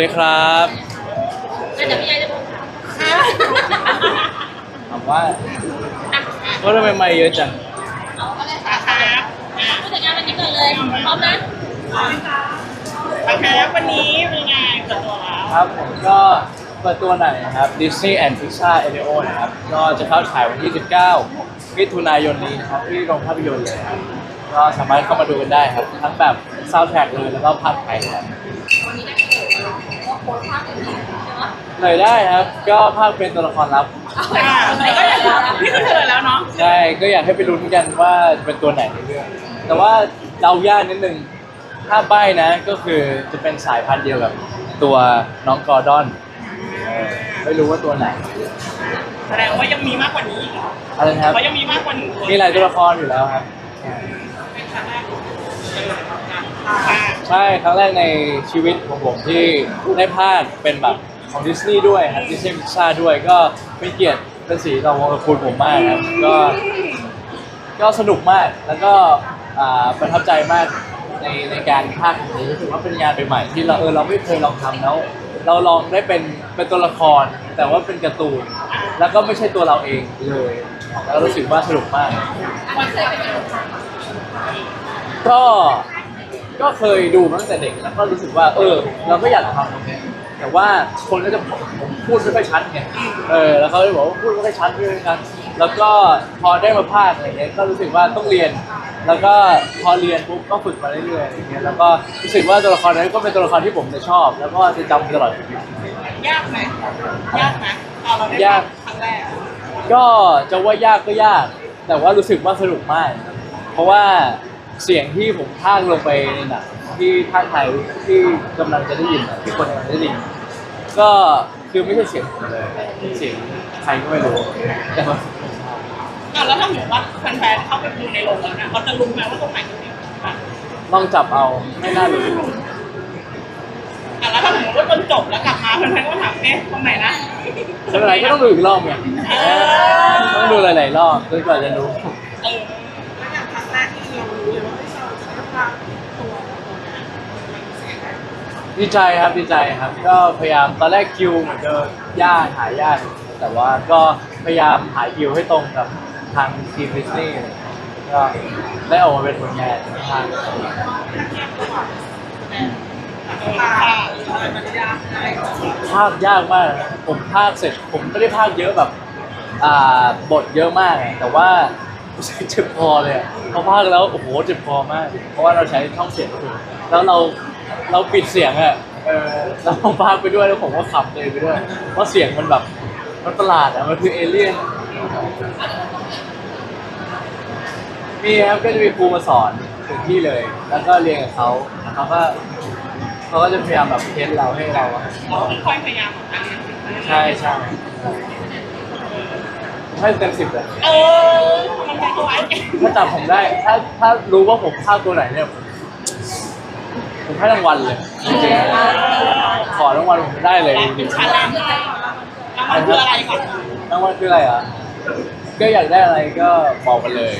ดีครับแล้วเดี๋ยวพี่ยายจะพูดค่ะถามว่าว่าทำไมไม่เยอะจังเอาก็เลยค่ะครับผู้จัดงานวันนี้ก่อนเลยพร้อมนะโอเควันนี้เป็นไงเปิดตัวแล้วครับผมก็เปิดตัวหนังนะครับ Disney and Pixar e l e o นะครับ ก็จะเข้าฉายวันที่ 19มิถุนายนนี้นะครับที่โรงภาพยนตร์เลยครับก็สามารถเข้ามาดูกันได้ครับ ทั้งแบบซาวด์แทร็กเลยแล้วก็ภาคไทยครับ วันนี้ได้เกิดว่าโค้ชภาคเป็นใช่ไหมเลยได้ครับ ก็ภาคเป็นตัวละครลับ อ่าอันนี้ก็อยากนี่คือเฉลยแล้วเนาะใช่ ก็อยากให้ไปลุ้นกันว่าจะเป็นตัวไหนในเรื่อง แต่ว่าเดายากนิดนึง ถ้าใบ้นะ ก็คือจะเป็นสายพันธุ์เดียวกับตัวน้องกอร์ดอนเออไม่รู้ว่าตัวไหน แสดงว่ายังมีมากกว่านี้อีกเหรออะไรนะครับ เขายังมีมากกว่าหนึ่งคนมีหลายตัวละครอยู่แล้วครับ เป็นครั้งแรกของอ่า ใช่ครั้งแรกในชีวิตของผมที่ได้ภาคเป็นแบบของดิสนีย์ด้วยครับดิสนีย์พิซซ่าด้วยก็เป็นเกียรติเป็นสีต่อวงตระกูลผมมากครับก็ก็สนุกมากแล้วก็อ่าประทับใจมากในในการภาคนี้รู้สึกว่าเป็นงานใหม่ๆที่เราเออเราไม่เคยลองทำแล้ว เราลองได้เป็นเป็นตัวละคร แต่ว่าเป็นการ์ตูน แล้วก็ไม่ใช่ตัวเราเองเลยแล้วรู้สึกว่าสนุกมากอันนี้เคยเป็นยังไงคะก็ ก็เคยดูมาตั้งแต่เด็กแล้วก็รู้สึกว่า เออ เราก็อยากทำตรงนี้แต่ว่าคนก็จะบอกผมพูดไม่ค่อยชัดไงเออแล้วเขาจะบอกว่าพูดไม่ค่อยชัดด้วยกันแล้วก็พอได้มาพากย์อะไรเงี้ยก็รู้สึกว่าต้องเรียน แล้วก็พอเรียนปุ๊บก็ฝึกมาเรื่อยๆอย่างเงี้ยแล้วก็รู้สึกว่าตัวละครนั้นก็เป็นตัวละครที่ผมจะชอบ แล้วก็จะจำตลอดชีวิตยากไหมยากไหมตอนเราได้ยากครั้งแรกก็จะว่ายากก็ยาก แต่ว่ารู้สึกว่าสนุกมาก เพราะว่า เสียงที่ผมพากย์ลงไปในหนังที่ภาคไทยที่กำลังจะได้ยินอะที่คนกำลังจะได้ยิน ก็คือไม่ใช่เสียงผมเลยเสียงใครก็ไม่รู้แต่ว่า อะแล้วถ้าสมมติว่าแฟนๆเข้าไปดูในโรงแล้วนะเขาจะรู้ไหมว่าตรงไหนคือเสียงอะลองจับเอาไม่น่ารู้อะแล้วถ้าสมมติว่าจนจบแล้วกลับมาแฟนๆก็ถามเอ๊ะตรงไหนนะไม่เป็นไรก็ต้องดูอีกรอบไงต้องดูหลายๆรอบจนกว่าจะรู้ เออ แล้วอย่างครั้งแรกที่เรารู้เลยว่าเราจะต้องวางตัวตัวเนี้ยมันเสียงอะไร ดีใจครับดีใจครับ ก็พยายามตอนแรกคิวเหมือนจะยากหายากแต่ว่าก็พยายามหาคิวให้ตรงกับทางทีมดิสนีย์ก็ได้ออกมาเป็นผลงานทางค่ะอะไรกอะไรก็ภาคยากมาก ผมภาคเสร็จ ผมไม่ได้ภาคเยอะแบบอ่าบทเยอะมาก แต่ว่าเจ็บคอเลยอะพอภาคแล้วโอ้โหเจ็บคอมาก เพราะว่าเราใช้ช่องเสียงแล้วเรา เราปิดเสียงอะเออแล้วผมภาคไปด้วยแล้วผมก็ขำเลยไปด้วย เพราะเสียงมันแบบมันประหลาดอะมันคือเอเลี่ยน มีครับก็จะมีครูมาสอนถึงที่เลย แล้วก็เรียนกับเขาแล้วเขาก็เขาก็จะพยายามแบบเทสเราให้เราอะเราต้องค่อยพยายามของการเรียนรู้ใช่ใช่ให้เต็มสิบเลยเออมันเป็นตัวไอ้ถ้าจับผมได้ ถ้าถ้ารู้ว่าผมฆ่าตัวไหนเนี่ยผม ผมให้รางวัลเลยจริงๆขอรางวัลผมได้เลยจริงชาเลนจ์แล้วมันคืออะไรก่อนๆรางวัลคืออะไรอะก็อยากได้อะไรก็บอกมาเลย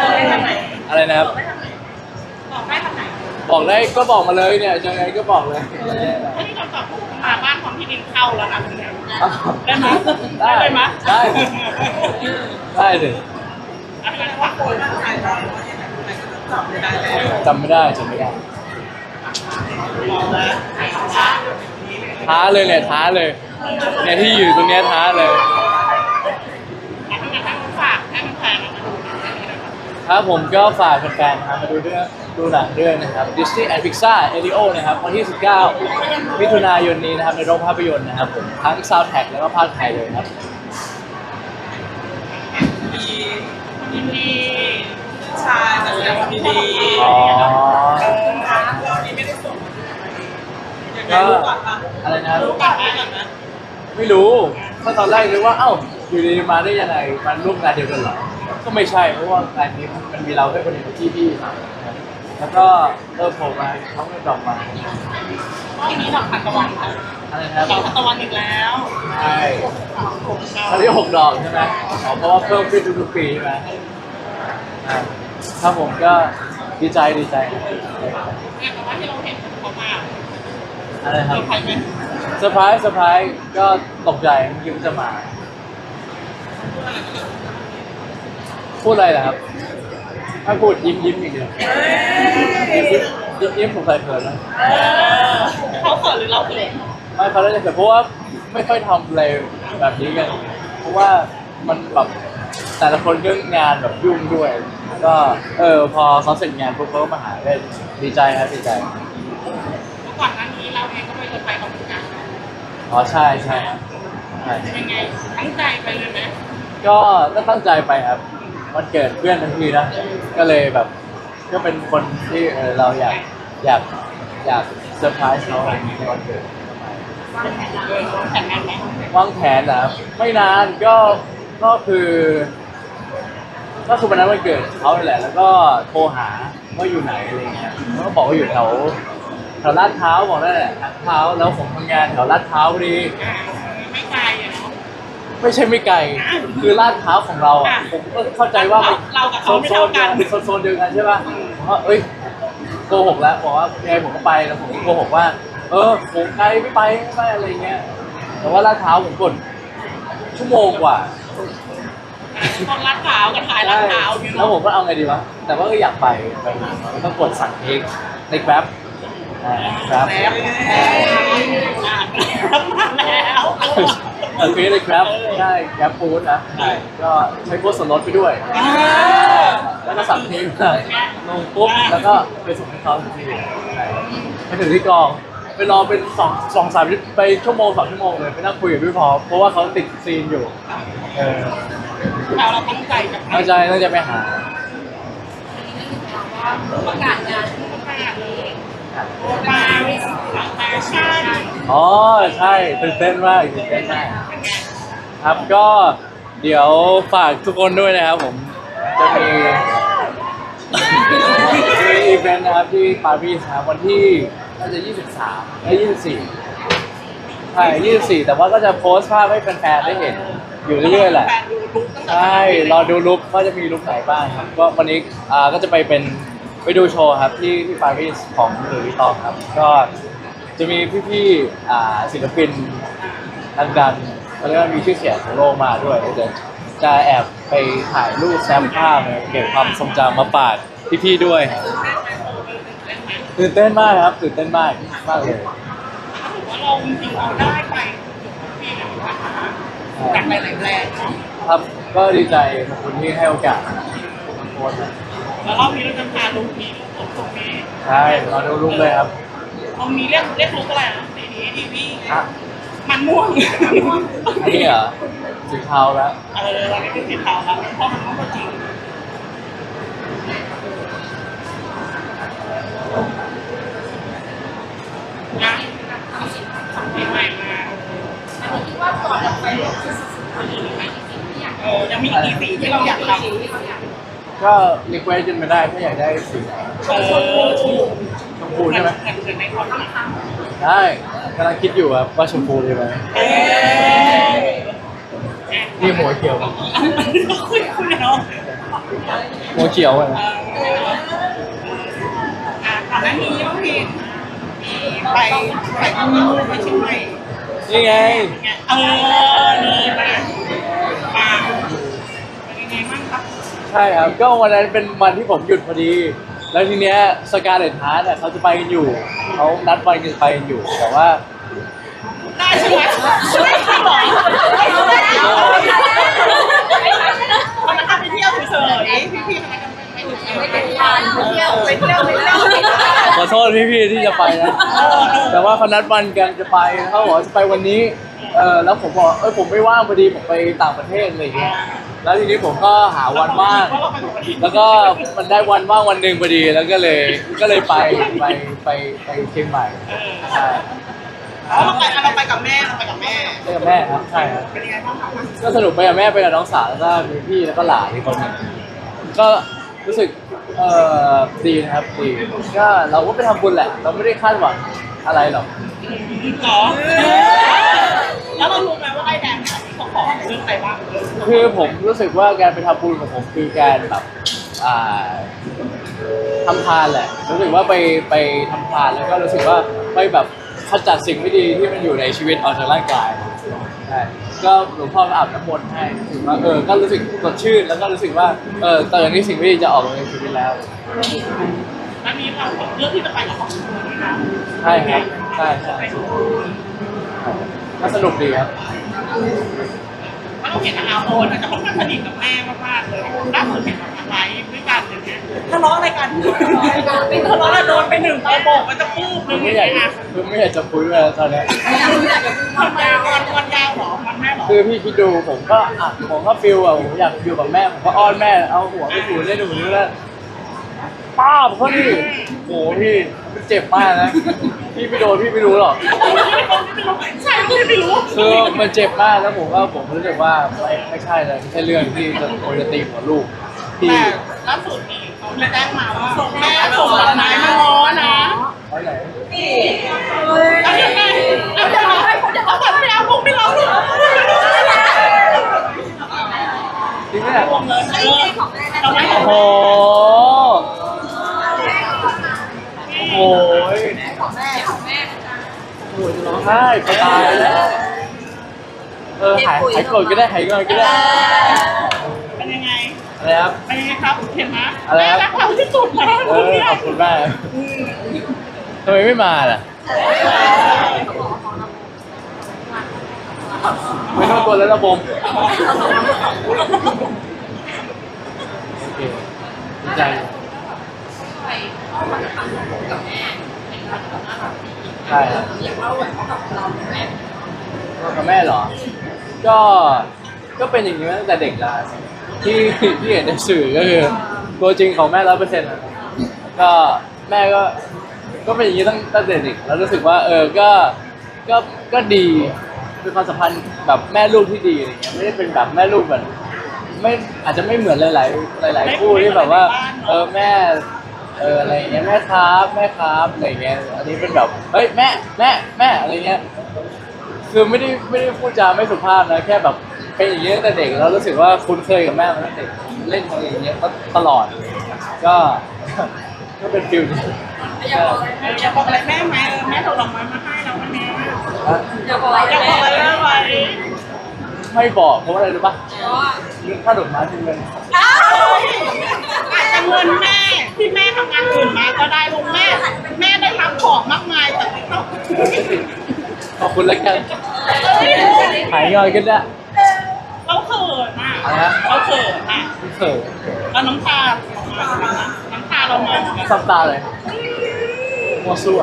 ได้ทางไหนอะไรนะครับ บอกได้ทางไหนบอกได้ก็บอกมาเลยเนี่ยจะไงก็บอกเลยถ้าที่เราตอบถูกมาบ้านของพี่ดินเข้าแล้วนะเป็นไงอ้าวได้ไหมได้ได้ไหมได้ได้สิอันนี้ว่าคนใครได้ตอบไม่ได้แล้วจำไม่ได้จำไม่ได้บอกนะ ท้าเลยเนี่ยท้าเลยเนี่ยที่อยู่ตรงเนี้ยท้าเลยฝากให้แฟนๆมาดูนะครับครับผมก็ฝากแฟนๆนะครับมาดูเรื่องดูหนังด้วยนะครับ Disney and Pixar e l i o นะครับวันที่ 19 มิถุนายนนี้นะครับในโรงภาพยนตร์นะครับผมทั้ง Soundtrack แล้วก็ภาคไทยเลยครับยินดีชายแต่แล้วดีดีอ๋อนี่ไม่ได้ส่ง ก็อะไรนะรู้ก่อนไหมก่อนนะไม่รู้เพราะตอนแรกนึกว่าเอ้าอยู่ดีๆมาได้ยังไงมันร่วมงานเดียวกันเหรอก็ไม่ใช่เพราะว่างานนี้มันมีเราแค่คนเดียวที่พี่นะครับแล้วก็เออโผล่มาเขาก็ดอกมาทีนี้เราผัดตะวันค่ะอะไรนะครับเราผัดตะวันอีกแล้วใช่ครั้งที่หกดอกใช่ไหมอ๋อเพราะว่าเพิ่มขึ้นทุกๆปีใช่ไหมอ่าครับผมก็ดีใจดีใจครับเนี่ยแต่ว่าที่เราเห็นเขามา อะไรคเซรัอบร์ไพรส์ไหมเซอร์ไพรส์เซอร์ไพรส์ก็ตกใจเมื่อกี้มันจะมา พูดอะไรนะครับ ถ้าพูดยิ้มยิ้มอย่างเดียวยิ้มยิ้มยิ้มผมใส่เขินนะเขาเขินหรือเราเขินไม่เขาได้แต่เพราะว่าไม่ค่อยทำอะไรแบบนี้กัน เพราะว่ามันแบบแต่ละคนก็งานแบบยุ่งด้วย ก็เออพอเขาเสร็จงานปุ๊บเขาก็มาหาได้ดีใจครับดีใจก่อนหน้านี้ อ๋อใช่ใช่ครับใช่ยังไงตั้งใจไปเลยไหมก็ก็ตั้งใจไปครับวันเกิดเพื่อนทั้งทีนะ ก็เลยแบบ ก็เป็นคนที่เออเราอยากอยากอยากเซอร์ไพรส์เขาในวันเกิดเออแต่งงานไหมวางแผนนะครับไม่นานก็ก็คือ ก็คือวันนั้นวันเกิดเขาเลยแหละ แล้วก็โทรหาว่าอยู่ไหนอะไรเงี้ยเขาก็บอกว่าอยู่แถว แถวลาดพร้าวบอกนั่นแหละลาดพร้าวแล้วผมทำงานแถวลาดพร้าวพอดี อ่าไม่ไกลอะเนาะ ไม่ใช่ไม่ไกล คือลาดพร้าวของเราอะอะผมก็เข้าใจว่ามันเรากับเขาไม่เท่ากัน โซนโซนเดียวกันใช่ป่ะผมว่าเอ้ยโกหกแล้วบอกว่าไงผมก็ไปแล้วผมก็โกหกว่า เออผมไกลไม่ไปไม่ไปอะไรเงี้ย แต่ว่าลาดพร้าวผมกดชั่วโมงกว่าคนรัดขาวกับถ่ายรัดขาวอยู่แล้วเนาะผมก็เอาไงดีวะ แต่ว่าก็อยากไปไปหาแล้วก็กดสั่งเองใน Grab อ่า Grab แล้วแล้วมาแล้วเออคือใน Grab ใช่ Grab Food นะใช่ก็ใช้โค้ดส่วนลดไปด้วย แล้วก็สั่งเพลงมาลงปุ๊บแล้วก็ไปส่งให้เขาถึงที่ใช่ไปถึงที่กองไปรอเป็นสองสองสามไปชั่วโมงสองชั่วโมงเลยไปนั่งคุยกับพี่พอเพราะว่าเขาติดซีนอยู่เออเราเราตั้งใจกับตั้งใจตั้งใจไปหาประกาศงาน ที่มากเลยปาแฟชั่นอ๋อใช่ตื่นเต้นมากตื่นเต้นมากครับก็เดี๋ยวฝากทุกคนด้วยนะครับผม จะมีมีอีเวนต์นะครับที่ปารีสนะครับวันที่น่าจะ 23และ24ใช่24 แต่ว่าก็จะโพสต์ภาพให้แฟนๆได้เห็น อยู่เรื่อยๆแหละ ใช่ รอดูลุคว่าจะมีลุคไหนบ้างครับก็วันนี้อ่าก็จะไปเป็น ไปดูโชว์ครับที่ที่ปารีสของหลุยส์วิตตองครับ ก็จะมีพี่ๆอ่าศิลปินดังๆเขาเรียกว่ามีชื่อเสียงของโลกมาด้วยเดี๋ยวจะแอบไปถ่ายรูปแซมภาพนะเก็บความทรงจำมาฝากพี่ๆด้วยครับตื่นเต้นมากครับตื่นเต้นมากมากเลย ถือว่าเราจริงๆเราได้ไปทุกที่เลยนะคะจากหลายๆแบรนด์เนาะ ครับก็ดีใจขอบคุณที่ให้โอกาสโค้ชนะ แล้วรอบนี้เราจะพาลุกนี้ลุกตรงนี้ใช่รอดูลุคเลยครับเรามีเรียกเรียกลุกอะไรนะดีดีดีวีอะมันม่วงอันนี้เหรอสีเทาแล้วเออเราไม่ได้สีเทาครับเพราะมันม่วงจริงนะปีใหม่มาอันนี้คิดว่าก่อนจะไปเรื่องที่สุดๆมีไหมสิ่งที่อยากเออยังมีอีกกี่สีที่เราอยากทำ ก็รีเควสกันมาได้ถ้าอยากได้สีไหนเออถูชมพูใช่ไหมเหมือนเหมือนในคอนนะได้กำลังคิดอยู่ครับว่าชมพูดีไหมเอ๊ะนี่หัวเขียวคุยคุยเนาะหัวเขียวอะเอนะออะก่อนหน้านี้น้องพีมีไปไปดูไปเชียงใหม่นี่ไงเออนี่มามาเป็นยังไงบ้างครับ ใช่ครับ ก็วันนั้นเป็นวันที่ผมหยุดพอดี แล้วทีเนี้ยสกาเลตฮาร์ดเขาจะไปกันอยู่ เขานัดวันกันไปกันอยู่ แต่ว่าได้ใช่ไหมได้ค่ะหมอวันนั้นไปเที่ยวเฉยๆพี่ๆทำไมกันไม่ไปเที่ยวไม่เป็นงานไปเที่ยวไปเที่ยวไปเที่ยวขอโทษพี่ๆที่จะไปนะ แต่ว่าเขานัดวันกันจะไปเขาบอกว่าจะไปวันนี้ เออแล้วผมบอกเออผมไม่ว่างพอดีผมไปต่างประเทศอะไรอย่างเงี้ยแล้วทีนี้ผมก็หาวันว่างแล้วก็มันได้วันว่างวันหนึ่งพอดีแล้วก็เลยก็เลยไปไปไปไปเชียงใหม่ใช่อ๋อเราไปเราไปกับแม่เราไปกับแม่ไปกับแม่ครับใช่ครับเป็นยังไงบ้างครับก็สนุกไปกับแม่ไปกับน้องสาวแล้วก็มีพี่แล้วก็หลานอีกคนหนึงก็รู้สึกเอ่อดีนะครับดีก็เราก็ไปทำบุญแหละ เราไม่ได้คาดหวัง อะไรหรอกหรอแล้วเรารู้ไหมว่าไอ้แดงที่เขาขอเรื่องอะไรบ้างคือผมรู้สึกว่าการไปทำบุญของผมคือการแบบอ่าทำทานแหละ รู้สึกว่าไปไปทำทานแล้วก็รู้สึกว่าไปแบบขจัดสิ่งไม่ดีที่มันอยู่ในชีวิตออกจากร่างกายใช่ก็หลวงพ่อก็อาบน้ำมนต์ให้รู้สึกว่าเออก็รู้สึกสดชื่นแล้วก็รู้สึกว่าเออตอนนี้สิ่งไม่ดีจะออกจากชีวิตแล้ว แล้วมีความเรื่องที่จะไปกับครอบครัวด้วยนะใช่ครับใช่ใช่ก็สนุกดีครับถ้าเราเห็นอาโอนอาจจะค่อนข้างสนิทกับแม่มากๆเลยล่าสุดเห็นแบบอะไรด้วยกันอย่างเงี้ยทะเลาะอะไรกันเป็นทะเลาะแล้วโดนไปหนึ่งโบกมันจะปื้มนึคืงอไม่ไม่อใช่ยากอะคือไม่อยากจะคุยเลยตอนเนี้ยทำไมวันวันยาวหรอวันแม่หรอคือพี่คิดดูผมก็อะผมก็ฟิลอะผมอยากอยู่กับแม่ผมก็อ้อนแม่เอาหัวไปถูเล่นหนูนี่แล้ว ป้าบเขาดิโหพี่มันเจ็บมากนะ พี่ไม่โดนพี่ไม่รู้หรอก ใช่ไม่ไม่รู้คือมันเจ็บมากแล้วผมก็ผมรู้สึกว่าไม่ไม่ใช่เลยไม่ใช่เรื่องที่จะควรจะตีหัวลูกพี่แต่ล่าสุดนี่เขาเลยแจ้งมาว่าแม่ส่งดอกไม้มาง้อนะไว้ไหนแล้วยังไงแล้วจะร้องให้เขาจะเอาแบบไม่เอาพวกไม่ร้องหรอกจริงไหมเนี่ยวงเลยเออดอ กไม้ของโอ้แม่โหโอ้ยโอ้ยจะร้องไห้จะตายแล้วเออหายหายโกรธก็ได้หายงอนก็ได้เป็นยังไงอะไรครับเป็นยังไงครับเห็นไหมอะไรครับแม่รักเราที่สุดแล้วเออขอบคุณมากทำไมไม่มาล่ะไม่ต้องกลัวแล้วระบมโอเคดีใจ ใช่ครับพ่อกับแม่เหรอ ก็ ก็เป็นอย่างนี้มาตั้งแต่เด็กแล้วที่ที่เห็นในสื่อก็คือตัวจริงของแม่ร้อยเปอร์เซ็นต์ก็แม่ก็ ก็เป็นอย่างนี้ตั้งตั้งแต่เด็กแล้วรู้สึกว่า เออ ก็ ก็ ก็ดี เป็นความสัมพันธ์แบบแม่ลูกที่ดีอะไรเงี้ย ไม่ได้เป็นแบบแม่ลูกแบบไม่อาจจะไม่เหมือนหลาย ๆ หลาย ๆ คู่ที่แบบว่า เออแม่ เอออะไรเงี้ยแม่ครับแม่ครับอะไรเงี้ยอันนี้เป็นแบบเฮ้ยแม่แม่แม่อะไรเงี้ยคือไม่ได้ไม่ได้พูดจาไม่สุภาพนะแค่แบบเป็นอย่างนี้ตั้งแต่เด็กแล้วรู้สึกว่าคุ้นเคยกับแม่มาตั้งแต่เด็กเล่นมาอย่างเงี้ยตลอด ก็ก็เป็นฟิลนี้อยากบอกอยากบอกอะไรแม่ไหมเออแม่ส่งดอกไม้มาให้เราวันนี้อะอยากบอกอยากบอกอะไรแม่ไหมไม่บอกเพราะว่าอะไรรู้ปะเรื่องค่าดอกไม้เป็นเงินอา จจะเงินแม่ที่แม่ทำงานอื่นมาก็ได้ลูกแม่ แม่ได้รับของมากมายแต่ไม่ต้องขอบคุณแล้วกันหายงอนกันได้เราเขินอะอะไรนะเราเขินอะไม่เขินแล้วน้ำตาออกมาน้ำตาเรามาซับตาเลยมัวซั่ว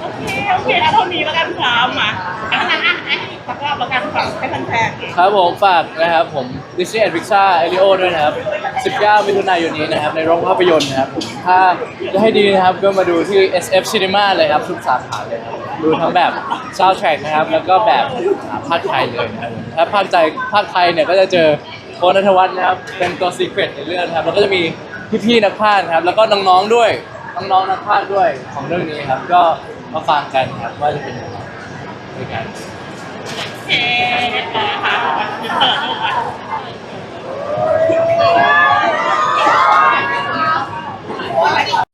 โอเคโอเคเอาเท่านี้แล้วกันครับมาอันนั้นอะให้สักรอบแล้วกัน ฝากให้แฟนๆครับผมฝากนะครับผม Disney and Pixar e l i o ด้วยนะครับ 19 มิถุนายนนี้นะครับ ในโรงภาพยนตร์นะครับผมถ้าจะให้ดีนะครับก็มาดูที่ SF Cinema เลยครับทุกสาขาเลยครับดูทั้งแบบ soundtrack นะครับ แล้วก็แบบภาคไทยเลยนะครับถ้าภาคใจภาคไทยเนี่ยก็จะเจอโคนนัทวัฒน์นะครับเป็นตัว secret ในเรื่องนะครับแล้วก็จะมีพี่ๆนักพากย์นะครับ แล้วก็น้องๆด้วยน้องๆนักพากย์ด้วยของเรื่องนี้ครับ ก็มาฟังกันครับว่าจะเป็นยังไงด้วยกัน เอ้อยค่ะ